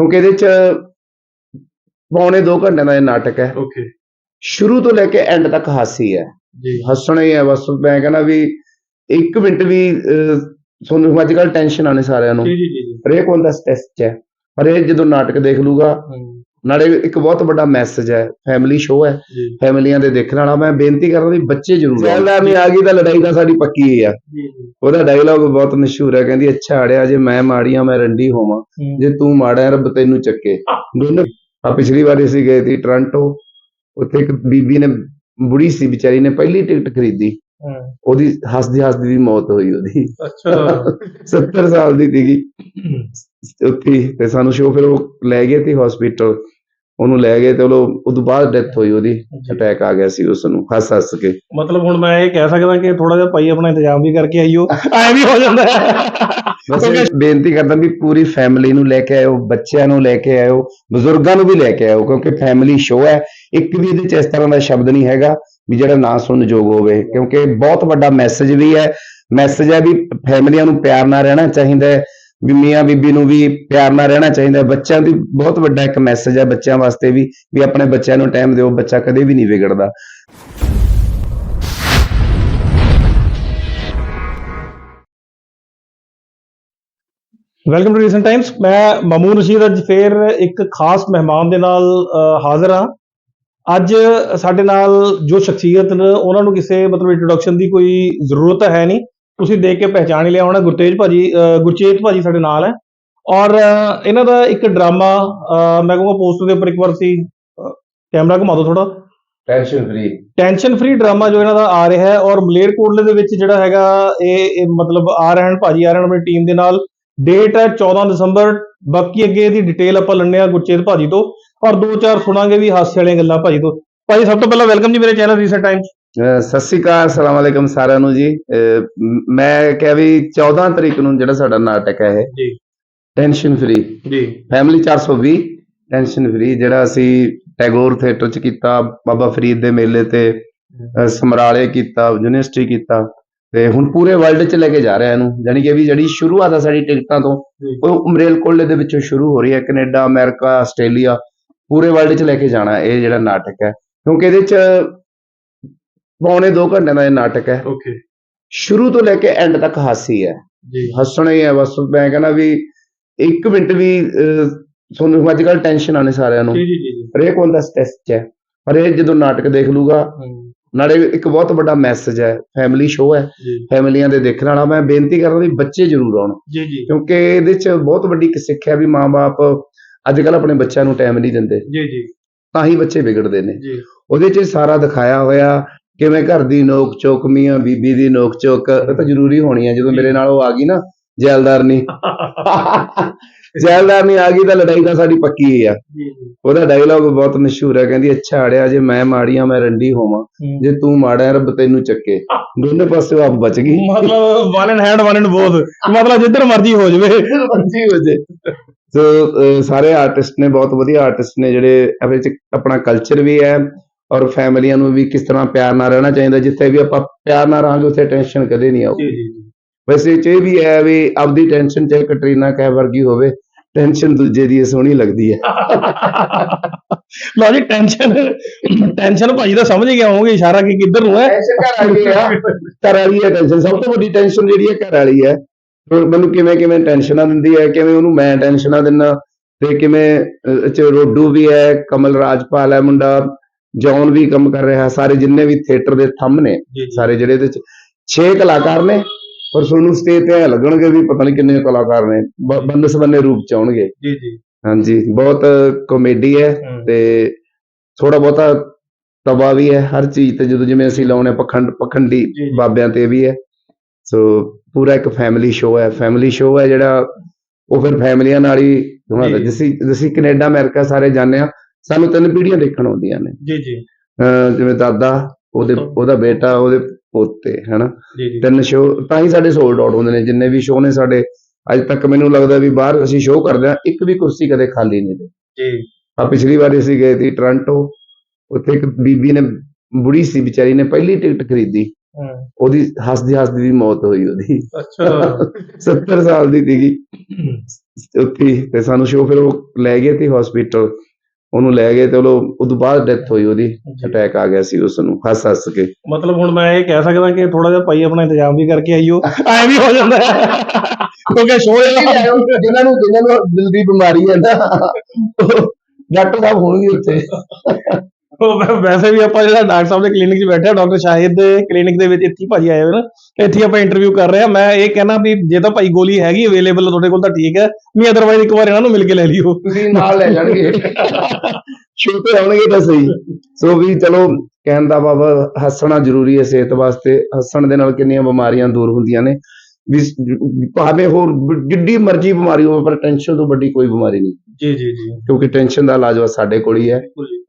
ਕਿਉਂਕਿ ਇਹਦੇ ਚ ਪੌਣੇ 2 ਘੰਟੇ ਦਾ ਇਹ ਨਾਟਕ ਹੈ। ਓਕੇ ਸ਼ੁਰੂ ਤੋਂ ਲੈ ਕੇ ਐਂਡ ਤੱਕ ਹਾਸੀ ਹੈ। ਜੀ। ਹੱਸਣਾ ਹੀ ਹੈ ਬਸ ਮੈਂ ਕਹਿੰਦਾ ਵੀ ਇੱਕ ਮਿੰਟ ਵੀ ਅਹ, ਤੁਹਾਨੂੰ ਅੱਜ ਕੱਲ ਟੈਨਸ਼ਨ ਆਣੇ ਸਾਰਿਆਂ ਨੂੰ। ਜੀ ਜੀ ਜੀ ਹਰੇਕ ਬੰਦਾ ਸਟ੍ਰੈਸ 'ਚ ਹੈ। ਪਰ ਇਹ ਜਦੋਂ ਨਾਟਕ ਦੇਖ ਲੂਗਾ ਨਾਲੇ ਇੱਕ ਬਹੁਤ ਵੱਡਾ ਮੈਸੇਜ ਹੈ ਫੈਮਿਲੀ ਸ਼ੋਅ ਹੈ ਫੈਮਲੀਆਂ ਦੇ ਦੇਖਣ ਵਾਲਾ। ਮੈਂ ਬੇਨਤੀ ਕਰਦਾ ਵੀ ਬੱਚੇ ਜ਼ਰੂਰ ਜੈਲਦਾਰ ਨਹੀਂ ਆ ਗਈ ਤਾਂ ਲੜਾਈ ਤਾਂ ਸਾਡੀ ਪੱਕੀ ਹੀ ਆ। ਉਹਦਾ ਡਾਇਲੌਗ ਬਹੁਤ ਮਸ਼ਹੂਰ ਹੈ ਕਹਿੰਦੀ ਅੱਛਾ ਅੜਿਆ ਜੇ ਮੈਂ ਮਾੜੀਆਂ ਮੈਂ ਰੰਡੀ ਹੋਵਾਂ। ਜੇ ਤੂੰ ਮਾੜਾ ਹੈ, ਰੱਬ ਤੈਨੂੰ ਚੱਕੇ। ਦੋਨੋਂ ਆ ਪਿਛਲੀ ਵਾਰ ਅਸੀਂ ਗਏ ਸੀ ਟੋਰਾਂਟੋ ਉੱਥੇ ਇੱਕ ਬੀਬੀ ਨੇ ਬੁੜੀ ਸੀ ਵਿਚਾਰੀ ਨੇ ਪਹਿਲੀ ਟਿਕਟ ਖਰੀਦੀ। ਉਹਦੀ ਹੱਸਦੀ ਹੱਸਦੀ ਦੀ ਮੌਤ ਹੋਈ ਉਹਦੀ। ਅੱਛਾ। 70 ਸਾਲ ਦੀ ਸੀਗੀ। ਉੱਥੇ ਤੇ ਸਾਨੂੰ ਸ਼ੋਅ ਫਿਰ ਉਹ ਲੈ ਗਏ ਤੇ ਹਸਪੀਟਲ ਉਹਨੂੰ ਲੈ ਗਏ ਤੇ ਉਹ ਉਦੋਂ ਬਾਅਦ ਡੈਥ ਹੋਈ ਉਹਦੀ। ਅਟੈਕ ਆ ਗਿਆ ਸੀ ਉਸ ਨੂੰ ਹੱਸ ਹੱਸ ਕੇ। ਮਤਲਬ ਹੁਣ ਮੈਂ ਇਹ ਕਹਿ ਸਕਦਾ ਕਿ ਥੋੜਾ ਜਿਹਾ ਭਾਈ ਆਪਣਾ ਇੰਤਜ਼ਾਮ ਵੀ ਕਰਕੇ ਆਈਓ। ਐ ਵੀ ਹੋ ਜਾਂਦਾ ਹੈ। ਬਸ ਬੇਨਤੀ ਕਰਦਾ ਵੀ ਪੂਰੀ ਫੈਮਿਲੀ ਨੂੰ ਲੈ ਕੇ ਆਇਓ ਬੱਚਿਆਂ ਨੂੰ ਲੈ ਕੇ ਆਇਓ ਬਜ਼ੁਰਗਾਂ ਨੂੰ ਵੀ ਲੈ ਕੇ ਆਇਓ ਕਿਉਂਕਿ ਫੈਮਿਲੀ ਸ਼ੋਅ ਹੈ। ਇੱਕ ਵੀ ਇਹਦੇ ਚ ਇਸ ਤਰ੍ਹਾਂ ਦਾ ਸ਼ਬਦ ਨਹੀਂ ਹੈਗਾ ਵੀ ਜਿਹੜਾ ਨਾ ਸੁਣਨ ਯੋਗ ਹੋਵੇ ਕਿਉਂਕਿ ਬਹੁਤ ਵੱਡਾ ਮੈਸੇਜ ਵੀ ਹੈ। ਮੈਸੇਜ ਹੈ ਵੀ ਫੈਮਲੀਆਂ ਨੂੰ ਪਿਆਰ ਨਾਲ ਰਹਿਣਾ ਚਾਹੀਦਾ ਹੈ। ਵੀ ਮੀਆਂ ਬੀਬੀ ਨੂੰ ਵੀ ਪਿਆਰ ਨਾਲ ਰਹਿਣਾ ਚਾਹੀਦਾ ਬੱਚਿਆਂ ਦੀ ਬਹੁਤ ਵੱਡਾ ਇੱਕ ਮੈਸੇਜ ਹੈ ਬੱਚਿਆਂ ਵਾਸਤੇ ਵੀ ਵੀ ਆਪਣੇ ਬੱਚਿਆਂ ਨੂੰ ਟਾਈਮ ਦਿਓ ਬੱਚਾ ਕਦੇ ਵੀ ਨਹੀਂ ਵਿਗੜਦਾ। ਵੈਲਕਮ ਟੂ ਰੀਸੈਂਟ ਟਾਈਮਸ ਮੈਂ ਮਮੂਨ ਰਸ਼ੀਦ ਅੱਜ ਫੇਰ ਇੱਕ ਖਾਸ ਮਹਿਮਾਨ ਦੇ ਨਾਲ ਅ, ਹਾਜ਼ਰ ਹਾਂ। ਅੱਜ ਸਾਡੇ ਨਾਲ ਜੋ ਸ਼ਖਸੀਅਤ ਨੇ ਉਹਨਾਂ ਨੂੰ ਕਿਸੇ ਮਤਲਬ ਇੰਟਰੋਡਕਸ਼ਨ ਦੀ ਕੋਈ ਜ਼ਰੂਰਤ ਹੈ ਨਹੀਂ। ਤੁਸੀਂ ਦੇਖ ਕੇ ਪਹਿਚਾਣ ਹੀ ਲਿਆ ਹੋਣਾ ਗੁਰਤੇਜ ਭਾਜੀ ਗੁਰਚੇਤ ਭਾਜੀ ਸਾਡੇ ਨਾਲ ਹੈ। ਔਰ ਇਹਨਾਂ ਦਾ ਇੱਕ ਡਰਾਮਾ ਮੈਂ ਕਹੂੰਗਾ ਪੋਸਟਰ ਦੇ ਉੱਪਰ ਇੱਕ ਵਾਰ ਸੀ ਕੈਮਰਾ ਘੁਮਾ ਦਿਓ ਥੋੜਾ tension free tension free drama ਜੋ ਇਹਨਾਂ ਦਾ ਆ ਰਿਹਾ ਹੈ ਔਰ ਮਲੇਰਕੋਟਲੇ ਦੇ ਵਿੱਚ ਜਿਹੜਾ ਹੈਗਾ ਇਹ ਮਤਲਬ ਆ ਰਹੇ ਹਨ ਭਾਜੀ ਆ ਰਹੇ ਹਨ ਆਪਣੀ ਟੀਮ ਦੇ ਨਾਲ। ਡੇਟ ਹੈ 14 ਦਸੰਬਰ ਬਾਕੀ ਅੱਗੇ ਇਹਦੀ ਡਿਟੇਲ ਆਪਾਂ ਲੈਣੇ ਆ ਗੁਰਚੇਤ ਭਾਜੀ ਤੋਂ। ਔਰ ਦੋ ਚਾਰ ਸੁਣਾਂਗੇ ਵੀ ਹਾਸੇ ਵਾਲੀਆਂ ਗੱਲਾਂ ਭਾਜੀ ਤੋਂ। ਭਾਜੀ ਸਭ ਤੋਂ ਪਹਿਲਾਂ ਵੈਲਕਮ ਜੀ ਮੇਰੇ ਚੈਨਲ ਰੀਸੈਂਟ ਟਾਈਮਸ ਅਹ ਸਤਿ ਸ਼੍ਰੀ ਅਕਾਲ ਸਲਾਮ ਅਲੈਕਮ ਸਾਰਿਆਂ ਨੂੰ ਜੀ। ਮ- ਕਿਹਾ ਵੀ 14 ਤਰੀਕ ਨੂੰ ਜਿਹੜਾ ਸਾਡਾ ਨਾਟਕ ਹੈ ਇਹ ਜੀ। ਟੈਨਸ਼ਨ ਫ੍ਰੀ ਜੀ। ਫੈਮਿਲੀ 420 ਟੈਨਸ਼ਨ ਫ੍ਰੀ ਜਿਹੜਾ ਅਸੀਂ ਟੈਗੋਰ ਥੀਏਟਰ ਚ ਕੀਤਾ ਬਾਬਾ ਫਰੀਦ ਦੇ ਮੇਲੇ ਤੇ ਸਮਰਾਲੇ ਕੀਤਾ ਯੂਨੀਵਰਸਿਟੀ ਕੀਤਾ ਤੇ ਹੁਣ ਪੂਰੇ ਵਰਲਡ ਚ ਲੈ ਕੇ ਜਾ ਰਿਹਾ ਇਹਨੂੰ। ਯਾਨੀ ਕਿ ਵੀ ਜਿਹੜੀ ਸ਼ੁਰੂਆਤ ਆ ਸਾਡੀ ਟਿਕਟਾਂ ਤੋਂ। ਉਹ ਮਰੇਲਕੋਟਲੇ ਦੇ ਵਿੱਚੋਂ ਸ਼ੁਰੂ ਹੋ ਰਹੀ ਹੈ। ਕੈਨੇਡਾ ਅਮਰੀਕਾ ਆਸਟ੍ਰੇਲੀਆ ਪੂਰੇ ਵਰਲਡ ਚ ਲੈ ਕੇ ਜਾਣਾ ਇਹ ਜਿਹੜਾ ਨਾਟਕ ਹੈ। ਕਿਉਂਕਿ ਇਹਦੇ ਚ ਪੌਣੇ 2 ਘੰਟੇ ਦਾ ਇਹ ਨਾਟਕ ਹੈ। ਓਕੇ ਸ਼ੁਰੂ ਤੋਂ ਲੈ ਕੇ ਐਂਡ ਤੱਕ ਹਾਸੀ ਹੈ। ਜੀ। ਹੱਸਣਾ ਹੀ ਹੈ ਬਸ ਮੈਂ ਕਹਿੰਦਾ ਵੀ ਇੱਕ ਮਿੰਟ ਵੀ ਅਹ, ਤੁਹਾਨੂੰ ਅੱਜ ਕੱਲ ਟੈਨਸ਼ਨ ਆਣੇ ਸਾਰਿਆਂ ਨੂੰ। ਜੀ ਜੀ ਜੀ ਹਰੇਕ ਬੰਦਾ ਸਟ੍ਰੈਸ 'ਚ ਹੈ। ਪਰ ਇਹ ਜਦੋਂ ਨਾਟਕ ਦੇਖ ਲੂਗਾ ਨਾਲੇ ਇੱਕ ਬਹੁਤ ਵੱਡਾ ਮੈਸੇਜ ਹੈ ਫੈਮਿਲੀ ਸ਼ੋਅ ਹੈ। ਜੀ। ਫੈਮਲੀਆਂ ਦੇ ਦੇਖਣ ਵਾਲਾ ਮੈਂ ਬੇਨਤੀ ਕਰਦਾ ਵੀ ਬੱਚੇ ਜ਼ਰੂਰ ਆਉਣ। ਜੀ ਜੀ। ਕਿਉਂਕਿ ਇਹਦੇ 'ਚ ਬਹੁਤ ਵੱਡੀ ਇੱਕ ਸਿੱਖਿਆ ਵੀ ਮਾਪੇ ਅੱਜ ਕੱਲ ਆਪਣੇ ਬੱਚਿਆਂ ਨੂੰ ਟਾਈਮ ਨਹੀਂ ਦਿੰਦੇ। ਜੀ ਜੀ। ਤਾਂ ਹੀ ਬੱਚੇ ਵਿਗੜਦੇ ਨੇ। ਜੀ। ਉਹਦੇ 'ਚ ਸਾਰਾ ਦਿਖਾਇਆ ਹੋਇਆ ਕਿਵੇਂ ਘਰ ਦੀ ਨੋਕ ਚੋਕ ਮੀਆਂ ਬੀਬੀ ਦੀ ਨੋਕ ਚੋਕ ਇਹ ਤਾਂ ਜ਼ਰੂਰੀ ਹੋਣੀ ਹੈ ਜਦੋਂ ਮੇਰੇ ਨਾਲ ਉਹ ਆ ਗਈ ਨਾ ਜੈਲਦਾਰ ਨਹੀਂ ਜੈਲਦਾਰ ਨਹੀਂ ਆ ਗਈ ਤਾਂ ਲੜਾਈ ਤਾਂ ਸਾਡੀ ਪੱਕੀ ਹੀ ਆ। ਉਹਦਾ ਡਾਇਲੌਗ ਬਹੁਤ ਮਸ਼ਹੂਰ ਹੈ ਕਹਿੰਦੀ ਅੱਛਾ ਅੜਿਆ ਜੇ ਮੈਂ ਮਾੜੀਆਂ ਮੈਂ ਰੰਡੀ ਹੋਵਾਂ। ਜੇ ਤੂੰ ਮਾੜਾ ਹੈ, ਰੱਬ ਤੈਨੂੰ ਚੱਕੇ। ਦੋਨੇ ਪਾਸੇ ਆਪ ਬਚ ਗਈ। ਮਤਲਬ one and hand one and both ਮਤਲਬ ਜਿੱਧਰ ਮਰਜ਼ੀ ਹੋ ਜਾਵੇ। ਮਰਜ਼ੀ ਹੋ ਜੇ ਸੋ ਸਾਰੇ ਆਰਟਿਸਟ ਨੇ ਬਹੁਤ ਵਧੀਆ ਆਰਟਿਸਟ ਨੇ ਜਿਹੜੇ ਇਹਦੇ ਵਿੱਚ ਆਪਣਾ ਕਲਚਰ ਵੀ ਹੈ ਔਰ ਫੈਮਲੀਆਂ ਨੂੰ ਵੀ ਕਿਸ ਤਰ੍ਹਾਂ ਪਿਆਰ ਨਾਲ ਰਹਿਣਾ ਚਾਹੀਦਾ ਜਿੱਥੇ ਵੀ ਆਪਾਂ ਪਿਆਰ ਨਾਲ ਰਹਾਂਗੇ ਉੱਥੇ ਟੈਨਸ਼ਨ ਕਦੇ ਨਹੀਂ ਆਊਗੀ। ਜੀ ਜੀ ਜੀ। ਵੈਸੇ ਇਹ 'ਚ ਇਹ ਵੀ ਹੈ ਵੀ ਆਪਦੀ ਟੈਨਸ਼ਨ ਚਾਹੇ ਕਟਰੀਨਾ ਕੈਫ ਵਰਗੀ ਹੋਵੇ ਟੈਨਸ਼ਨ ਦੂਜੇ ਦੀ ਸੋਹਣੀ ਲੱਗਦੀ ਹੈ। ਲਓ ਜੀ ਟੈਨਸ਼ਨ ਟੈਨਸ਼ਨ ਭਾਜੀ ਤਾਂ ਸਮਝ ਗਿਆ ਹੋਵੋਗੇ ਇਸ਼ਾਰਾ ਕਿ ਕਿੱਧਰ ਨੂੰ ਹੈ। ਘਰ ਵਾਲੀ ਹੈ। ਘਰ ਵਾਲੀ ਹੈ ਟੈਨਸ਼ਨ ਸਭ ਤੋਂ ਵੱਡੀ ਟੈਨਸ਼ਨ ਜਿਹੜੀ ਹੈ ਘਰ ਵਾਲੀ ਹੈ। ਮੈਨੂੰ ਕਿਵੇਂ ਕਿਵੇਂ ਟੈਨਸ਼ਨਾਂ ਦਿੰਦੀ ਹੈ ਕਿਵੇਂ ਉਹਨੂੰ ਮੈਂ ਟੈਨਸ਼ਨਾਂ ਦਿੰਨਾ ਤੇ ਕਿਵੇਂ ਚ ਰੋਡੂ ਵੀ ਹੈ ਕਮਲ ਰਾਜਪਾਲ ਹੈ ਮੁੰਡਾ ਜੌਨ ਵੀ ਕੰਮ ਕਰ ਰਿਹਾ ਸਾਰੇ ਜਿੰਨੇ ਵੀ ਥੀਏਟਰ ਦੇ ਥੰਮ ਨੇ ਸਾਰੇ ਜਿਹੜੇ ਇਹਦੇ ਚ 6 ਕਲਾਕਾਰ ਨੇ ਪਰ ਤੁਹਾਨੂੰ ਸਟੇਜ ਤੇ ਲੱਗਣਗੇ ਵੀ ਪਤਾ ਨਹੀਂ ਕਿੰਨੇ ਕਲਾਕਾਰ ਨੇ ਬ- ਬੰਦੇ ਸਬੰਨੇ ਰੂਪ ਚ ਆਉਣਗੇ ਜੀ ਜੀ ਹਾਂਜੀ ਬਹੁਤ ਕਾਮੇਡੀ ਹੈ ਤੇ ਥੋੜਾ ਬਹੁਤਾ ਤਵਾ ਵੀ ਹੈ ਹਰ ਚੀਜ਼ ਤੇ ਜਦੋਂ ਜਿਵੇਂ ਅਸੀਂ ਲਾਉਣੇ ਪਖੰਡ ਪਖੰਡੀ। ਬਾਬਿਆਂ ਤੇ ਵੀ ਹੈ ਸੋ ਪੂਰਾ ਇੱਕ ਫੈਮਿਲੀ ਸ਼ੋਅ ਹੈ ਫੈਮਿਲੀ ਸ਼ੋਅ ਹੈ ਜਿਹੜਾ ਉਹ ਫਿਰ ਫੈਮਲੀਆਂ ਨਾਲ ਹੀ। ਜਿਸੀ ਜਿਸੀ ਕੈਨੇਡਾ ਅਮਰੀਕਾ ਸਾਰੇ ਜਾਂਦੇ ਆ ਸਾਨੂੰ ਤਿੰਨ ਪੀੜ੍ਹੀਆਂ ਦੇਖਣ ਆਉਂਦੀਆਂ ਨੇ। ਜੀ ਜੀ। ਅਹ ਜਿਵੇਂ ਦਾਦਾ ਉਹਦੇ ਉਹਦਾ ਬੇਟਾ ਉਹਦੇ ਪੋਤੇ ਹਨਾ? ਜੀ ਜੀ। ਤਿੰਨ ਸ਼ੋਅ ਤਾਂ ਹੀ ਸਾਡੇ ਸੋਲਡ ਆਊਟ ਹੁੰਦੇ ਨੇ। ਜਿੰਨੇ ਵੀ ਸ਼ੋਅ ਨੇ ਸਾਡੇ ਅੱਜ ਤੱਕ ਮੈਨੂੰ ਲੱਗਦਾ ਵੀ ਬਾਹਰ ਅਸੀਂ ਸ਼ੋਅ ਕਰਦੇ ਆ ਇੱਕ ਵੀ ਕੁਰਸੀ ਕਦੇ ਖਾਲੀ ਨਹੀਂ ਰਹੀ ਜੀ। ਆ ਪਿਛਲੀ ਵਾਰ ਅਸੀਂ ਗਏ ਸੀ ਟੋਰਾਂਟੋ ਉੱਥੇ ਇੱਕ ਬੀਬੀ ਨੇ ਬੁੜੀ ਸੀ ਵਿਚਾਰੀ ਨੇ ਪਹਿਲੀ ਟਿਕਟ ਖਰੀਦੀ। ਉਹਦੀ ਹੱਸਦੀ ਹੱਸਦੀ ਦੀ ਮੌਤ ਹੋਈ ਉਹਦੀ। ਅੱਛਾ। 70 ਸਾਲ ਦੀ ਸੀਗੀ। ਉੱਥੇ ਹੀ ਤੇ ਸਾਨੂੰ ਸ਼ੋ ਫਿਰ ਉਹ ਲੈ ਗਏ ਤੇ ਹਸਪੀਟਲ ਉਹਨੂੰ ਲੈ ਗਏ ਤੇ ਉਹ ਉਦੋਂ ਬਾਅਦ ਡੈਥ ਹੋਈ ਉਹਦੀ ਅਟੈਕ ਆ ਗਿਆ ਸੀ ਉਸ ਨੂੰ ਹੱਸ ਹੱਸ ਕੇ। ਮਤਲਬ ਹੁਣ ਮੈਂ ਇਹ ਕਹਿ ਸਕਦਾ ਕਿ ਥੋੜਾ ਜਿਹਾ ਭਾਈ ਆਪਣਾ ਇੰਤਜ਼ਾਮ ਵੀ ਕਰਕੇ ਆਈਓ। ਐ ਵੀ ਹੋ ਜਾਂਦਾ ਕਿਉਂਕਿ ਸ਼ੋਅ ਜਿਨ੍ਹਾਂ ਨੂੰ ਜਿਨ੍ਹਾਂ ਨੂੰ ਦਿਲ ਦੀ ਬਿਮਾਰੀ ਹੈ ਨਾ ਡਾਕਟਰ ਸਾਹਿਬ ਹੋਣਗੇ ਉੱਥੇ। ਵੈਸੇ ਵੀ ਆਪਾਂ ਜਿਹੜਾ ਡਾਕਟਰ ਸਾਹਿਬ ਦੇ ਕਲੀਨਿਕ 'ਚ ਬੈਠੇ ਆ ਡਾਕਟਰ ਸ਼ਾਹਿਦ ਦੇ ਕਲੀਨਿਕ ਦੇ ਵਿੱਚ ਇੱਥੇ ਭਾਜੀ ਆਏ ਹੋਏ ਨੇ। ਇੱਥੇ ਆਪਾਂ ਇੰਟਰਵਿਊ ਕਰ ਰਹੇ ਆ। ਮੈਂ ਇਹ ਕਹਿਣਾ ਵੀ ਜੇ ਤਾਂ ਭਾਈ ਗੋਲੀ ਹੈਗੀ ਅਵੇਲੇਬਲ ਤੁਹਾਡੇ ਕੋਲ ਤਾਂ ਠੀਕ ਹੈ। ਨਹੀਂ ਅਦਰਵਾਈਜ਼ ਇੱਕ ਵਾਰ ਇਹਨਾਂ ਨੂੰ ਮਿਲ ਕੇ ਲੈ ਲਿਓ। ਤੁਸੀਂ ਨਾਲ ਲੈ ਜਾਣਗੇ। ਛੋਟੇ ਆਉਣਗੇ ਤਾਂ ਸਹੀ। ਸੋ ਵੀ ਚਲੋ ਕਹਿਣ ਦਾ ਬਾਬਾ ਹੱਸਣਾ ਜ਼ਰੂਰੀ ਹੈ ਸਿਹਤ ਵਾਸਤੇ। ਹੱਸਣ ਦੇ ਨਾਲ ਕਿੰਨੀਆਂ ਬਿਮਾਰੀਆਂ ਦੂਰ ਹੁੰਦੀਆਂ ਨੇ। ਵੀ ਭਾਵੇਂ ਹੋਰ ਜਿੱਡੀ ਮਰਜ਼ੀ ਬਿਮਾਰੀ ਹੋਵੇ ਪਰ ਟੈਨਸ਼ਨ ਤੋਂ ਵੱਡੀ ਕੋਈ ਬਿਮਾਰੀ ਨਹੀਂ। ਜੀ ਜੀ ਜੀ। ਕਿਉਂਕਿ ਟੈਨਸ਼ਨ ਦਾ ਇਲਾਜ ਬਸ ਸਾਡੇ ਕੋਲ ਹੀ ਹੈ।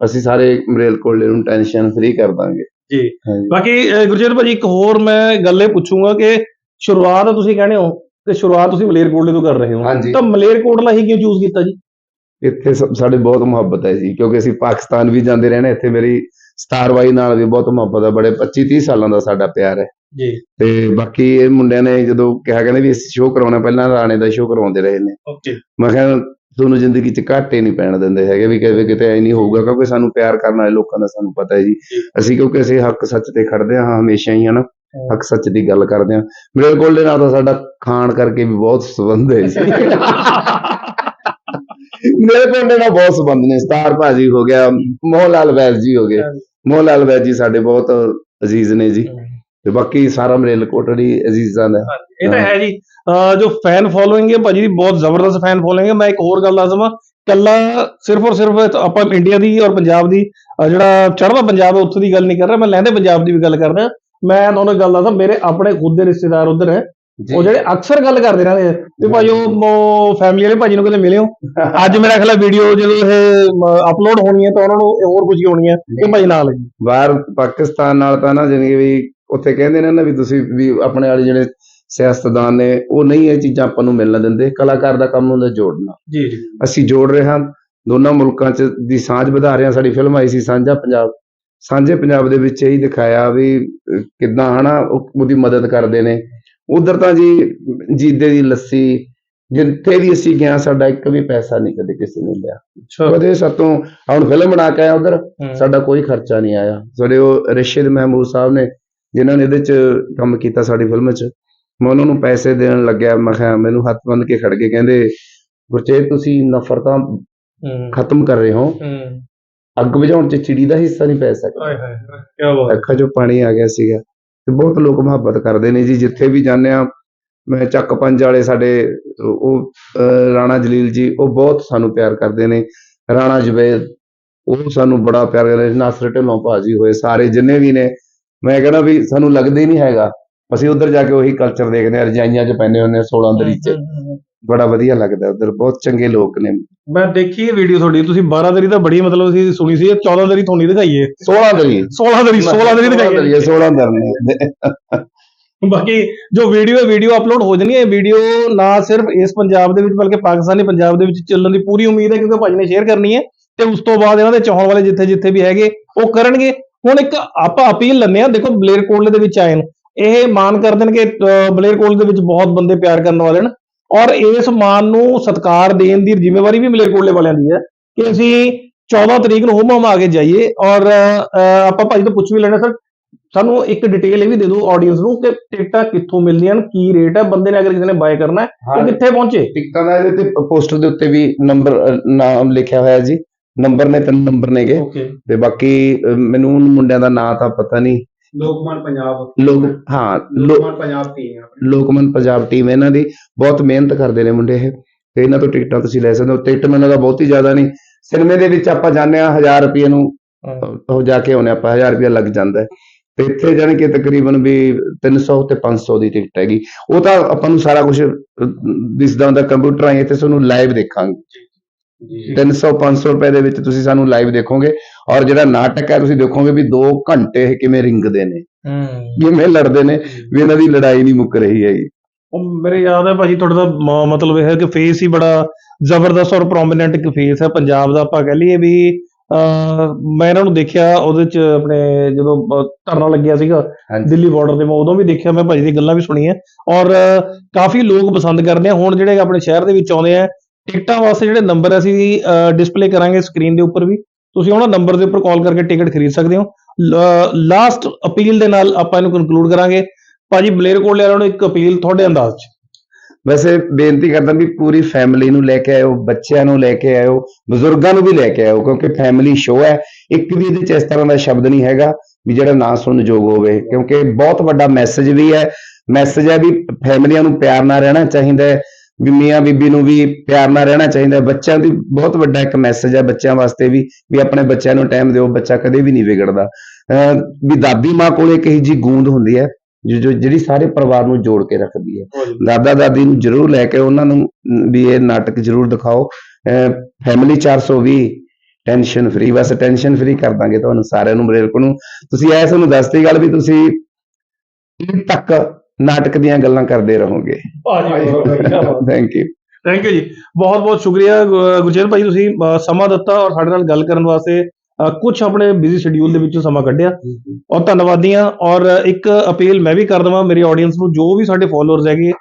ਅਸੀਂ ਸਾਰੇ ਮਰੇਲ ਕੋਲੇ ਨੂੰ ਟੈਨਸ਼ਨ ਫ੍ਰੀ ਕਰ ਦਾਂਗੇ। ਜੀ। ਹਾਂਜੀ। ਬਾਕੀ ਅਹ, ਗੁਰਜੀਤ ਭਾਜੀ ਇੱਕ ਹੋਰ ਮੈਂ ਗੱਲ ਇਹ ਪੁੱਛੂੰਗਾ ਕਿ ਸ਼ੁਰੂਆਤ ਤੁਸੀਂ ਕਹਿੰਦੇ ਹੋ ਕਿ ਸ਼ੁਰੂਆਤ ਤੁਸੀਂ ਮਲੇਰਕੋਟਲੇ ਤੋਂ ਕਰ ਰਹੇ ਹੋ। ਹਾਂਜੀ। ਤਾਂ ਮਲੇਰਕੋਟਲਾ ਹੀ ਕਿਉਂ ਚੂਜ਼ ਕੀਤਾ ਜੀ? ਇੱਥੇ ਸਾਡੇ ਬਹੁਤ ਮੁਹੱਬਤ ਹੈ ਜੀ ਕਿਉਂਕਿ ਅਸੀਂ ਪਾਕਿਸਤਾਨ ਵੀ ਜਾਂਦੇ ਰਹੇ ਨੇ ਇੱਥੇ ਮੇਰੀ ਸਟਾਰ ਬਾਈ ਨਾਲ ਵੀ ਬਹੁਤ ਮੁਹੱਬਤ ਹੈ। ਬੜੇ 25 30 ਸਾਲਾਂ ਦਾ ਸਾਡਾ ਪਿਆਰ ਹੈ। ਜੀ। ਤੇ ਬਾਕੀ ਇਹ ਮੁੰਡਿਆਂ ਨੇ ਜਦੋਂ ਕਿਹਾ ਕਹਿੰਦੇ ਵੀ ਅਸੀਂ ਸ਼ੋਅ ਕਰਾਉਣਾ ਪਹਿਲਾਂ ਰਾਣੇ ਦਾ ਸ਼ੋਅ ਕਰਵਾਉਂਦੇ ਰਹੇ ਨੇ। ਓਕੇ। ਮੈਂ ਕਿਹਾ ਤੁਹਾਨੂੰ ਜ਼ਿੰਦਗੀ 'ਚ ਘਾਟੇ ਨਹੀਂ ਪੈਣ ਦਿੰਦੇ ਹੈਗੇ ਵੀ ਕਿਤੇ ਕਿਤੇ ਐ ਨਹੀਂ ਹੋਊਗਾ ਕਿਉਂਕਿ ਸਾਨੂੰ ਪਿਆਰ ਕਰਨ ਵਾਲੇ ਲੋਕਾਂ ਦਾ ਸਾਨੂੰ ਪਤਾ ਹੈ ਜੀ। ਅਸੀਂ ਕਿਉਂਕਿ ਅਸੀਂ ਹੱਕ ਸੱਚ ਤੇ ਖੜਦੇ ਹਾਂ ਹਮੇਸ਼ਾ ਹੀ ਹਨਾ ਹੱਕ ਸੱਚ ਦੀ ਗੱਲ ਕਰਦੇ ਹਾਂ। ਮੇਰੇ ਕੋਲ ਦੇ ਨਾਲ ਤਾਂ ਸਾਡਾ ਖਾਣ ਕਰਕੇ ਵੀ ਬਹੁਤ ਸੰਬੰਧ ਹੈ ਜੀ। ਮੇਰੇ ਕੋਲ ਦੇ ਨਾਲ ਬਹੁਤ ਸੰਬੰਧ ਨੇ। ਸਟਾਰ ਭਾਜੀ ਹੋ ਗਿਆ ਮੋਹਨ ਲਾਲ ਵੈਦ ਜੀ ਹੋ ਗਏ। ਮੋਹਨ ਲਾਲ ਵੈਦ ਜੀ ਸਾਡੇ ਬਹੁਤ ਅਜ਼ੀਜ਼ ਨੇ ਜੀ। ਤੇ ਬਾਕੀ ਸਾਰਾ ਮਰੇਲ ਕੋਟੜੀ ਅਜ਼ੀਜ਼ਾਂ ਦਾ ਇਹ ਤਾਂ ਹੈ ਜੀ। ਅਹ ਜੋ ਫੈਨ ਫੋਲੋਇੰਗ ਹੈ ਭਾਜੀ ਦੀ ਬਹੁਤ ਜ਼ਬਰਦਸਤ ਫੈਨ ਫੋਲੋਇੰਗ ਹੈ। ਮੈਂ ਇੱਕ ਹੋਰ ਗੱਲ ਦੱਸਵਾਂ ਕੱਲਾ ਸਿਰਫ ਔਰ ਸਿਰਫ ਆਪਾਂ ਇੰਡੀਆ ਦੀ ਔਰ ਪੰਜਾਬ ਦੀ ਅਹ ਜਿਹੜਾ ਚੜ੍ਹਦਾ ਪੰਜਾਬ ਹੈ ਉੱਥੇ ਦੀ ਗੱਲ ਨਹੀਂ ਕਰ ਰਿਹਾ। ਮੈਂ ਲਹਿੰਦੇ ਪੰਜਾਬ ਦੀ ਵੀ ਗੱਲ ਕਰ ਰਿਹਾ ਮੈਂ ਤੁਹਾਨੂੰ ਇੱਕ ਗੱਲ ਦੱਸਾਂ ਮੇਰੇ ਆਪਣੇ ਖੁਦ ਦੇ ਰਿਸ਼ਤੇਦਾਰ ਉਧਰ ਹੈ। ਉਹ ਜਿਹੜੇ ਅਕਸਰ ਗੱਲ ਕਰਦੇ ਰਹਿੰਦੇ ਆ ਤੇ ਭਾਈ ਉਹ ਫੈਮਿਲੀ ਵਾਲੇ ਭਾਜੀ ਨੂੰ ਕਦੇ ਮਿਲਿਓ। ਅੱਜ ਮੇਰਾ ਖਿਆਲ ਵੀਡੀਓ ਜਦੋਂ ਇਹ ਅਪਲੋਡ ਹੋਣੀ ਹੈ ਤਾਂ ਉਹਨਾਂ ਨੂੰ ਹੋਰ ਕੁਝ ਹੋਣੀ ਹੈ। ਇਹ ਭਾਈ ਨਾਲ। ਬਾਹਰ ਪਾਕਿਸਤਾਨ ਨਾਲ ਤਾਂ ਨਾ ਕਿ ਵੀ ਉੱਥੇ ਕਹਿੰਦੇ ਨੇ ਨਾ ਵੀ ਤੁਸੀਂ ਵੀ ਆਪਣੇ ਵਾਲੇ ਜਿਹੜੇ ਸਿਆਸਤਦਾਨ ਨੇ ਉਹ ਨਹੀਂ ਇਹ ਚੀਜ਼ਾਂ ਆਪਾਂ ਨੂੰ ਮਿਲਣ ਦਿੰਦੇ। ਕਲਾਕਾਰ ਦਾ ਕੰਮ ਹੁੰਦਾ ਜੋੜਨਾ। ਜੀ ਜੀ। ਅਸੀਂ ਜੋੜ ਰਹੇ ਹਾਂ ਦੋਨਾਂ ਮੁਲਕਾਂ 'ਚ ਦੀ ਸਾਂਝ ਵਧਾ ਰਹੇ ਹਾਂ। ਸਾਡੀ ਫਿਲਮ ਆਈ ਸੀ ਸਾਂਝਾ ਪੰਜਾਬ। ਸਾਂਝੇ ਪੰਜਾਬ ਦੇ ਵਿੱਚ ਇਹੀ ਦਿਖਾਇਆ ਵੀ ਕਿੱਦਾਂ ਹਨਾ ਉਹ ਉਹਦੀ ਮਦਦ ਕਰਦੇ ਨੇ। ਉਧਰ ਤਾਂ ਜੀ ਜੀਦੇ ਦੀ ਲੱਸੀ ਜਿੱਥੇ ਵੀ ਅਸੀਂ ਗਿਆ ਸਾਡਾ ਇੱਕ ਵੀ ਪੈਸਾ ਨਹੀਂ ਕਦੇ ਕਿਸੇ ਨੇ ਲਿਆ ਕਦੇ ਸਾਤੋਂ ਹੁਣ ਫਿਲਮ ਬਣਾ ਕੇ ਆਇਆ ਉਧਰ। ਸਾਡਾ ਕੋਈ ਖਰਚਾ ਨਹੀਂ ਆਇਆ। ਸਾਡੇ ਉਹ ਰਸ਼ੀਦ ਮਹਿਮੂਦ ਸਾਹਿਬ ਨੇ ਜਿਨ੍ਹਾਂ ਨੇ ਇਹਦੇ 'ਚ ਕੰਮ ਕੀਤਾ ਸਾਡੀ ਫਿਲਮ 'ਚ। ਮੈਂ ਉਹਨਾਂ ਨੂੰ ਪੈਸੇ ਦੇਣ ਲੱਗਿਆ ਮੈਂ ਕਿਹਾ ਮੈਨੂੰ ਹੱਥ ਬੰਨ ਕੇ ਖੜ ਕੇ ਕਹਿੰਦੇ ਗੁਰਚੇਤ ਤੁਸੀਂ ਨਫ਼ਰਤਾਂ ਖਤਮ ਕਰ ਰਹੇ ਹੋ। ਅੱਗ ਬੁਝਾਉਣ 'ਚ ਚਿੜੀ ਦਾ ਹਿੱਸਾ ਨਹੀਂ ਪੈ ਸਕਦਾ। ਹਾਏ ਹਾਏ ਕੀ ਬਾਤ। ਅੱਖਾਂ 'ਚੋਂ ਪਾਣੀ ਆ ਗਿਆ ਸੀਗਾ। ਤੇ ਬਹੁਤ ਲੋਕ ਮੁਹੱਬਤ ਕਰਦੇ ਨੇ ਜੀ। ਜਿੱਥੇ ਵੀ ਜਾਂਦੇ ਆ ਮੈਂ ਚੱਕ ਪੰਜ ਵਾਲੇ ਸਾਡੇ ਉਹ ਰਾਣਾ ਜਲੀਲ ਜੀ ਉਹ ਬਹੁਤ ਸਾਨੂੰ ਪਿਆਰ ਕਰਦੇ ਨੇ। ਰਾਣਾ ਜਵੇਦ ਉਹ ਸਾਨੂੰ ਬੜਾ ਪਿਆਰ ਕਰਦੇ ਨੇ। ਨਾਸਰ ਢਿੱਲੋਂ ਭਾਜੀ ਹੋਏ ਸਾਰੇ ਜਿੰਨੇ ਵੀ ਨੇ ਮੈਂ ਕਹਿੰਦਾ ਵੀ ਸਾਨੂੰ ਲੱਗਦਾ ਹੀ ਨਹੀਂ ਹੈਗਾ। ਅਸੀਂ ਉੱਧਰ ਜਾ ਕੇ ਉਹੀ ਕਲਚਰ ਦੇਖਦੇ ਆ ਰਜਾਈਆਂ 'ਚ ਪੈਂਦੇ ਹੁੰਦੇ ਆ 16 ਦਰੀ 'ਚ। ਬੜਾ ਵਧੀਆ ਲੱਗਦਾ ਉੱਧਰ ਬਹੁਤ ਚੰਗੇ ਲੋਕ ਨੇ। ਮੈਂ ਦੇਖੀ ਇਹ ਵੀਡੀਓ ਤੁਹਾਡੀ ਤੁਸੀਂ 12 ਦਰੀ ਤਾਂ ਬੜੀ ਮਤਲਬ ਅਸੀਂ ਸੁਣੀ ਸੀ 14 ਦਰੀ ਤੁਹਾਨੂੰ ਨਹੀਂ ਦਿਖਾਈਏ 16 ਦਰੀ 16 ਦਰੀ 16 ਦਰੀ ਦਿਖਾਈਏ 16 ਦਰੀ ਬਾਕੀ ਜੋ ਵੀਡੀਓ ਹੈ ਵੀਡੀਓ ਅਪਲੋਡ ਹੋ ਜਾਣੀ ਹੈ। ਵੀਡੀਓ ਨਾ ਸਿਰਫ ਇਸ ਪੰਜਾਬ ਦੇ ਵਿੱਚ ਬਲਕਿ ਪਾਕਿਸਤਾਨੀ ਪੰਜਾਬ ਦੇ ਵਿੱਚ ਚੱਲਣ ਦੀ ਪੂਰੀ ਉਮੀਦ ਹੈ ਕਿਉਂਕਿ ਭਾਜੀ ਨੇ ਸ਼ੇਅਰ ਕਰਨੀ ਹੈ। ਤੇ ਉਸ ਤੋਂ ਬਾਅਦ ਇਹਨਾਂ ਦੇ ਚਾਹਣ ਵਾਲੇ ਜਿੱਥੇ ਜਿੱਥੇ ਵੀ ਹੈਗੇ ਉਹ ਕਰਨਗੇ। ਹੁਣ ਇੱਕ ਆਪਾਂ ਅਪੀਲ ਲੈਂਦੇ ਆ ਦੇਖੋ ਬਲੇਰਕੋਟਲੇ ਦੇ ਵਿੱਚ ਆਏ ਨੇ ਇਹ ਮਾਨ ਕਰਦੇ ਨੇ ਕਿ ਅਹ, ਬਲੇਰਕੋਟਲੇ ਦੇ ਵਿੱਚ ਬਹੁਤ ਬੰਦੇ ਪਿਆਰ ਕਰਨ ਵਾਲੇ ਨੇ ਔਰ ਇਸ ਮਾਨ ਨੂੰ ਸਤਿਕਾਰ ਦੇਣ ਦੀ ਜ਼ਿੰਮੇਵਾਰੀ ਵੀ ਮਲੇਰਕੋਟਲੇ ਵਾਲਿਆਂ ਦੀ ਹੈ ਕਿ ਅਸੀਂ 14 ਤਰੀਕ ਨੂੰ ਹੋਮ ਆ ਕੇ ਜਾਈਏ ਔਰ ਆਪਾਂ ਭਾਜੀ ਤੋਂ ਪੁੱਛ ਵੀ ਲੈਣਾ ਸਰ ਸਾਨੂੰ ਇੱਕ ਡਿਟੇਲ ਇਹ ਵੀ ਦੇ ਦਿਓ ਆਡੀਅנס ਨੂੰ ਕਿ ਟਿਕਟਾਂ ਕਿੱਥੋਂ ਮਿਲਦੀਆਂ ਨੇ ਕੀ ਰੇਟ ਹੈ ਬੰਦੇ ਨੇ ਅਗਰ ਕਿਸੇ ਨੇ ਬਾਏ ਕਰਨਾ ਹੈ ਕਿੱਥੇ ਪਹੁੰਚੇ? ਟਿਕਟਾਂ ਦਾ ਇਹਦੇ ਤੇ ਪੋਸਟਰ ਦੇ ਉੱਤੇ ਵੀ ਨੰਬਰ ਨਾਮ ਲਿਖਿਆ ਹੋਇਆ ਜੀ। ਨੰਬਰ ਨੇ ਤਿੰਨ ਨੰਬਰ ਨੇਗੇ। ਓਕੇ ਤੇ ਬਾਕੀ ਅਹ, ਮੈਨੂੰ ਮੁੰਡਿਆਂ ਦਾ ਨਾਂ ਤਾਂ ਪਤਾ ਨਹੀਂ। ਲੋਕਮਾਨ ਪੰਜਾਬ। ਲੋਕ ਹਾਂ ਲੋ- ਲੋਕਮਾਨ ਪੰਜਾਬ ਟੀਮ ਹੈ ਆਪਣੀ। ਲੋਕਮਨ ਪੰਜਾਬ ਟੀਮ ਇਹਨਾਂ ਦੀ। ਬਹੁਤ ਮਿਹਨਤ ਕਰਦੇ ਨੇ ਮੁੰਡੇ ਇਹ। ਤੇ ਇਹਨਾਂ ਤੋਂ ਟਿਕਟਾਂ ਤੁਸੀਂ ਲੈ ਸਕਦੇ ਹੋ। ਟਿਕਟ ਮੈਨੂੰ ਦਾ ਬਹੁਤ ਹੀ ਜ਼ਿਆਦਾ ਨਹੀਂ। ਸਿਨੇਮੇ ਦੇ ਵਿੱਚ ਆਪਾਂ ਜਾਂਦੇ ਆ 1000 ਰੁਪਏ ਨੂੰ ਅਹ, ਉਹ ਜਾ ਕੇ ਆਉਨੇ ਆਪਾਂ 1000 ਰੁਪਏ ਲੱਗ ਜਾਂਦਾ ਹੈ। ਤੇ ਇੱਥੇ ਜਾਣੀ ਕਿ ਤਕਰੀਬਨ ਵੀ 300 ਤੇ 500 ਦੀ ਟਿਕਟ ਹੈਗੀ। ਉਹ ਤਾਂ ਆਪਾਂ ਨੂੰ ਸਾਰਾ ਕੁਝ ਦਿਸਦਾ ਹੁੰਦਾ ਕੰਪਿਊਟਰ ਆਈ ਤੇ ਤੁਹਾਨੂੰ ਲਾਈਵ ਦੇਖਾਂਗੇ। 300 500 ਰੁਪਏ ਦੇ ਵਿੱਚ ਤੁਸੀਂ ਸਾਨੂੰ ਲਾਈਵ ਦੇਖੋਗੇ ਔਰ ਜਿਹੜਾ ਨਾਟਕ ਹੈ ਤੁਸੀਂ ਦੇਖੋਗੇ ਵੀ 2 ਘੰਟੇ ਇਹ ਕਿਵੇਂ ਰਿੰਗਦੇ ਨੇ। ਹੂੰ। ਕਿਵੇਂ ਲੜਦੇ ਨੇ ਵੀ ਇਹਨਾਂ ਦੀ ਲੜਾਈ ਨਹੀਂ ਮੁੱਕ ਰਹੀ ਹੈਗੀ। ਉਹ ਮੇਰੇ ਯਾਦ ਹੈ ਭਾਜੀ ਤੁਹਾਡਾ ਮ- ਮਤਲਬ ਇਹ ਹੈ ਕਿ ਫੇਸ ਹੀ ਬੜਾ ਜ਼ਬਰਦਸਤ ਔਰ ਪ੍ਰੋਮਿਨੈਂਟ ਇੱਕ ਫੇਸ ਹੈ ਪੰਜਾਬ ਦਾ ਆਪਾਂ ਕਹਿ ਲਈਏ ਵੀ ਮੈਂ ਇਹਨਾਂ ਨੂੰ ਦੇਖਿਆ ਉਹਦੇ ਚ ਆਪਣੇ ਜਦੋਂ ਧਰਨਾ ਲੱਗਿਆ ਸੀਗਾ ਦਿੱਲੀ ਬਾਰਡਰ ਤੇ ਮੈਂ ਉਦੋਂ ਵੀ ਦੇਖਿਆ ਮੈਂ ਭਾਜੀ ਦੀ ਗੱਲਾਂ ਵੀ ਸੁਣੀਆਂ ਔਰ ਕਾਫੀ ਲੋਕ ਪਸੰਦ ਕਰਦੇ ਆ। ਹੁਣ ਜਿਹੜੇ ਆਪਣੇ ਸ਼ਹਿਰ ਦੇ ਵਿੱਚ ਆਉਂਦੇ ਆ ਟਿਕਟਾਂ ਵਾਸਤੇ ਜਿਹੜੇ ਨੰਬਰ ਅਸੀਂ ਡਿਸਪਲੇ ਕਰਾਂਗੇ ਸਕਰੀਨ ਦੇ ਉੱਪਰ ਵੀ, ਤੁਸੀਂ ਉਹਨਾਂ ਨੰਬਰ ਦੇ ਉੱਪਰ ਕਾਲ ਕਰਕੇ ਟਿਕਟ ਖਰੀਦ ਸਕਦੇ ਹੋ। ਲਾਸਟ ਅਪੀਲ ਦੇ ਨਾਲ ਆਪਾਂ ਇਹਨੂੰ ਕਨਕਲੂਡ ਕਰਾਂਗੇ। ਭਾਜੀ ਮਲੇਰਕੋਟਲੇ ਵਾਲਿਆਂ ਨੂੰ ਇੱਕ ਅਪੀਲ ਤੁਹਾਡੇ ਅੰਦਾਜ਼ 'ਚ। ਵੈਸੇ ਬੇਨਤੀ ਕਰਦਾ ਵੀ ਪੂਰੀ ਫੈਮਿਲੀ ਨੂੰ ਲੈ ਕੇ ਆਇਓ, ਬੱਚਿਆਂ ਨੂੰ ਲੈ ਕੇ ਆਇਓ, ਬਜ਼ੁਰਗਾਂ ਨੂੰ ਵੀ ਲੈ ਕੇ ਆਇਓ, ਕਿਉਂਕਿ ਫੈਮਿਲੀ ਸ਼ੋਅ ਹੈ। ਇੱਕ ਵੀ ਇਹਦੇ ਚ ਇਸ ਤਰ੍ਹਾਂ ਦਾ ਸ਼ਬਦ ਨਹੀਂ ਹੈਗਾ ਵੀ ਜਿਹੜਾ ਨਾ ਸੁਣਨ ਯੋਗ ਹੋਵੇ, ਕਿਉਂਕਿ ਬਹੁਤ ਵੱਡਾ ਮੈਸੇਜ ਵੀ ਹੈ। ਮੈਸੇਜ ਹੈ ਵੀ ਫੈਮਲੀਆਂ ਨੂੰ ਪਿਆਰ ਨਾਲ ਰਹਿਣਾ ਚਾਹੀਦਾ ਹੈ। ਵੀ ਮੀਆਂ ਬੀਬੀ ਨੂੰ ਵੀ ਪਿਆਰ ਨਾਲ ਰਹਿਣਾ ਚਾਹੀਦਾ ਬੱਚਿਆਂ ਦੀ ਬਹੁਤ ਵੱਡਾ ਇੱਕ ਮੈਸੇਜ ਹੈ ਬੱਚਿਆਂ ਵਾਸਤੇ ਵੀ ਵੀ ਆਪਣੇ ਬੱਚਿਆਂ ਨੂੰ ਟਾਈਮ ਦਿਓ ਬੱਚਾ ਕਦੇ ਵੀ ਨਹੀਂ ਵਿਗੜਦਾ। ਵੀ ਦਾਦੀ ਮਾਂ ਕੋਲ ਇੱਕ ਇਹੀ ਜੀ ਗੂੰਦ ਹੁੰਦੀ ਹੈ ਜੋ ਜਿਹੜੀ ਸਾਰੇ ਪਰਿਵਾਰ ਨੂੰ ਜੋੜ ਕੇ ਰੱਖਦੀ ਹੈ। ਦਾਦਾ ਦਾਦੀ ਨੂੰ ਜਰੂਰ ਲੈ ਕੇ ਉਹਨਾਂ ਨੂੰ ਵੀ ਇਹ ਨਾਟਕ ਜਰੂਰ ਦਿਖਾਓ। ਫੈਮਿਲੀ 420 ਟੈਨਸ਼ਨ ਫ੍ਰੀ ਬਸ ਟੈਨਸ਼ਨ ਫ੍ਰੀ ਕਰ ਦਾਂਗੇ ਤੁਹਾਨੂੰ ਸਾਰਿਆਂ ਨੂੰ ਬਰੇਲਕ ਨੂੰ। ਤੁਸੀਂ ਐ ਸਾਨੂੰ ਦੱਸਤੀ ਗੱਲ ਵੀ ਤੁਸੀਂ ਇਹ ਤੱਕ ਨਾਟਕ ਦੀਆਂ ਗੱਲਾਂ ਕਰਦੇ ਰਹੋਗੇ। ਥੈਂਕ ਯੂ ਥੈਂਕ ਯੂ ਜੀ। ਬਹੁਤ ਬਹੁਤ ਸ਼ੁਕਰੀਆ ਗੁਰਜੀਤ ਭਾਈ ਤੁਸੀਂ ਸਮਾਂ ਦਿੱਤਾ ਔਰ ਸਾਡੇ ਨਾਲ ਗੱਲ ਕਰਨ ਵਾਸਤੇ ਕੁਝ ਆਪਣੇ ਬਿਜ਼ੀ ਸ਼ਡਿਊਲ ਦੇ ਵਿੱਚੋਂ ਸਮਾਂ ਕੱਢਿਆ। ਔਰ ਧੰਨਵਾਦੀ ਹਾਂ ਔਰ ਇੱਕ ਅਪੀਲ ਮੈਂ ਵੀ ਕਰ ਦਵਾਂ ਮੇਰੀ ਆਡੀਅנס ਨੂੰ ਜੋ ਵੀ ਸਾਡੇ ਫਾਲੋਅਰਸ ਹੈਗੇ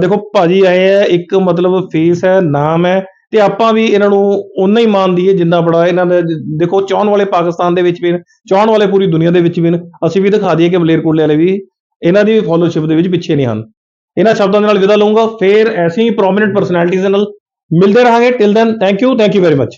ਦੇਖੋ ਭਾਜੀ ਆਏ ਆ ਇੱਕ ਮਤਲਬ ਫੇਸ ਹੈ ਨਾਮ ਹੈ ਤੇ ਆਪਾਂ ਵੀ ਇਹਨਾਂ ਨੂੰ ਉਨਾ ਹੀ ਮਾਨ ਦਈਏ ਜਿੰਨਾ ਬੜਾ ਇਹਨਾਂ ਦਾ ਦੇਖੋ ਚਾਹਣ ਵਾਲੇ ਪਾਕਿਸਤਾਨ ਦੇ ਵਿੱਚ ਵੀ ਚਾਹਣ ਵਾਲੇ ਪੂਰੀ ਦੁਨੀਆ ਦੇ ਵਿੱਚ ਵੀ ਅਸੀਂ ਵੀ ਦਿਖਾ ਦਈਏ ਕਿ ਮਲੇਰਕੋਟਲੇ ਵਾਲੇ ਵੀ ਇਹਨਾਂ ਦੀ ਫਾਲੋਅਰਸ਼ਿਪ ਦੇ ਵਿੱਚ ਪਿੱਛੇ ਨਹੀਂ ਹਨ। ਇਹਨਾਂ ਸ਼ਬਦਾਂ ਦੇ ਨਾਲ ਵਿਦਾ ਲਵਾਂਗਾ ਫੇਰ ਐਸੀ ਹੀ ਪ੍ਰੋਮਿਨੈਂਟ ਪਰਸਨੈਲਿਟੀਜ਼ ਦੇ ਨਾਲ ਮਿਲਦੇ ਰਹਾਂਗੇ। Till then thank you thank you very much